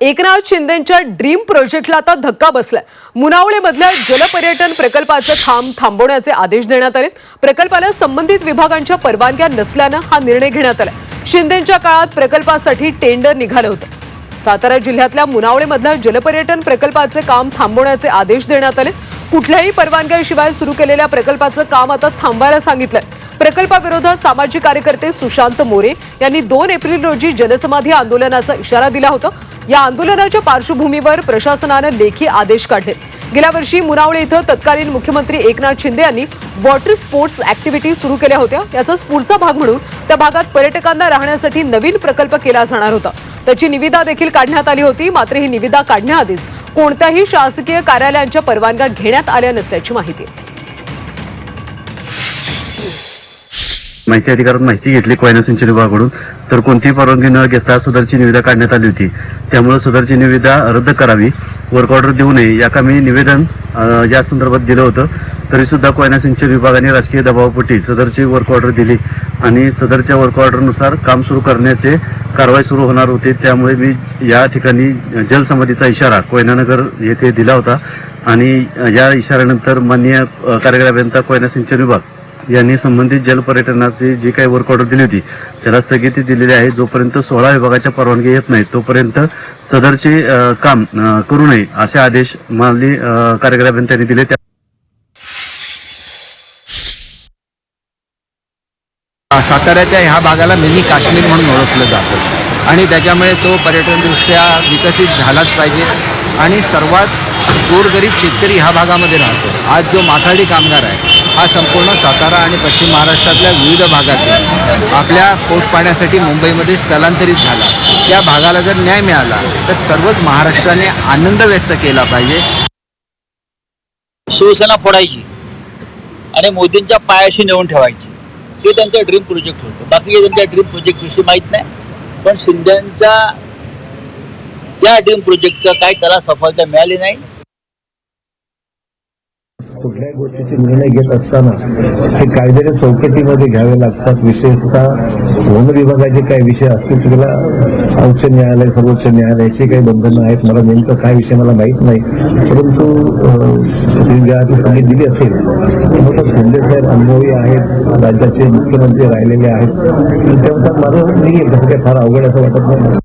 Eknath शिंदेच्या dream प्रोजेक्टला आता धक्का बसलाय. मुनावळेमधल्या जलपर्यटन प्रकल्पाचं थांब थांबवण्याचे आदेश देण्यात आले प्रकल्पाला संबंधित विभागांच्या परवानग्या नसल्यानं हा निर्णय घेण्यात आला शिंदेच्या काळात प्रकल्पासाठी टेंडर निघालं होतं. सातारा जिल्ह्यातल्या मुनावळेमधल्या जलपर्यटन प्रकल्पाचे काम थांबवण्याचे आदेश देण्यात आले कुठल्याही परवानग्याशिवाय सुरू केलेल्या प्रकल्पाचं काम आता थांबायला सांगितलंय. प्रकल्पाविरोधात सामाजिक कार्यकर्ते सुशांत मोरे यांनी दोन एप्रिल रोजी जलसमाधी आंदोलनाचा इशारा दिला होता. या आंदोलनाच्या पार्श्वभूमीवर प्रशासनानं लेखी आदेश काढले गेल्या वर्षी मुनावळे इथं तत्कालीन मुख्यमंत्री एकनाथ शिंदे यांनी वॉटर स्पोर्ट्स ऍक्टिव्हिटी सुरू केल्या होत्या. याचाच पुढचा भाग म्हणून त्या भागात पर्यटकांना राहण्यासाठी नवीन प्रकल्प केला जाणार होता. त्याची निविदा देखील काढण्यात आली होती. मात्र ही निविदा काढण्याआधीच कोणत्याही शासकीय कार्यालयांच्या परवानग्या घेण्यात आल्या नसल्याची माहिती. माहिती अधिकारात माहिती घेतली. कोयना सिंचन विभागाकडून. तर कोणतीही परवानगी न घेता सदरची निविदा काढण्यात आली होती. त्यामुळे सदरची निविदा रद्द करावी. वर्क ऑर्डर देऊ नये. याका मी निवेदन या संदर्भात दिलं होतं. तरीसुद्धा कोयना सिंचन विभागाने राजकीय दबावापोटी सदरची वर्क ऑर्डर दिली आणि सदरच्या वर्क ऑर्डरनुसार काम सुरू करण्याचे कारवाई सुरू होणार होती. त्यामुळे मी या ठिकाणी जलसमाधीचा इशारा कोयनानगर येथे दिला होता. आणि या इशाऱ्यानंतर माननीय अ, कार्यकारी अभियंता कोयना सिंचन विभाग यांनी संबंधित जलपर्यटनाची जी काही वर्क ऑर्डर दिली होती त्याला स्थगिती दिलेली आहे. जोपर्यंत सोळा विभागाच्या परवानगी येत नाही तोपर्यंत सदरचे काम करू नये असे आदेश मानली अ, त्यांनी दिले. त्या साताऱ्याच्या ह्या भागाला मिनी काश्मीर म्हणून ओळखलं जातं. आणि त्याच्यामुळे तो पर्यटनदृष्ट्या विकसित झालाच पाहिजे. आणि सर्वात गोरगरीब शेतकरी ह्या भागामध्ये राहतो. आज जो माथाडी कामगार आहे हा संपूर्ण सातारा आणि पश्चिम महाराष्ट्रातल्या विविध भागातून आपल्या पोटपाण्यासाठी मुंबईमध्ये स्थलांतरित झाला. त्या भागाला जर न्याय मिळाला तर सर्वच महाराष्ट्राने आनंद व्यक्त केला पाहिजे. शिवसेना फोडायची आणि मोदींच्या पायाशी नेऊन ठेवायची. हे त्यांचं ड्रीम प्रोजेक्ट होतं. बाकी त्यांच्या ड्रीम प्रोजेक्टविषयी माहीत नाही. पण शिंदेच्या त्या ड्रीम प्रोजेक्टचं काही त्याला सफलता मिळाली नाही. कुठल्याही गोष्टीचे निर्णय घेत असताना ते कायद्याच्या चौकटीमध्ये घ्यावे लागतात. विशेषतः वन विभागाचे काही विषय असतील तिला उच्च न्यायालय सर्वोच्च न्यायालयाची काही बंधनं आहेत. मला नेमकं काय विषय मला माहीत नाही. परंतु दिली असेल तर शिंदे साहेब अनुभवी आहेत. राज्याचे मुख्यमंत्री राहिलेले आहेत. त्यानुसार माझं नाही आहे, तसं काही फार अवघड असं वाटत नाही.